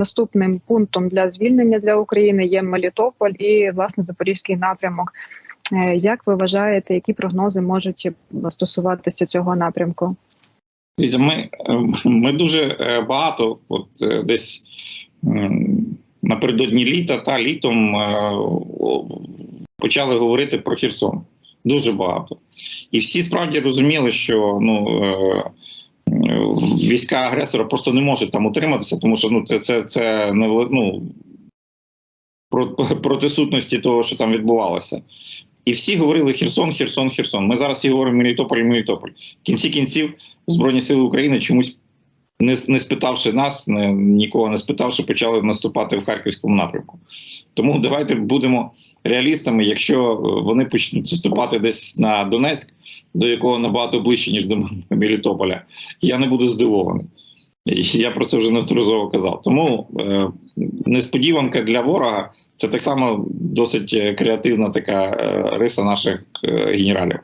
наступним пунктом для звільнення для України є Мелітополь і власне Запорізький напрямок. Е, Як ви вважаєте, які прогнози можуть стосуватися цього напрямку? Ми, е, ми дуже е, багато, от е, десь напередодні літа та літом е, почали говорити про Херсон. Дуже багато. І всі справді розуміли, що ну, е, е, війська агресора просто не можуть там утриматися, тому що ну, це, це, це не ну, проти сутності того, що там відбувалося. І всі говорили Херсон, Херсон, Херсон. Ми зараз всі говоримо Мелітополь, Мелітополь. В кінці кінців Збройні Сили України чомусь, не, не спитавши нас, не, нікого не спитавши, почали наступати в харківському напрямку. Тому давайте будемо реалістами. Якщо е, вони почнуть наступати десь на Донецьк, до якого набагато ближче, ніж до Мелітополя, я не буду здивований. Я про це вже неодноразово казав. Тому е, несподіванка для ворога це так само досить е, креативна така е, риса наших генералів.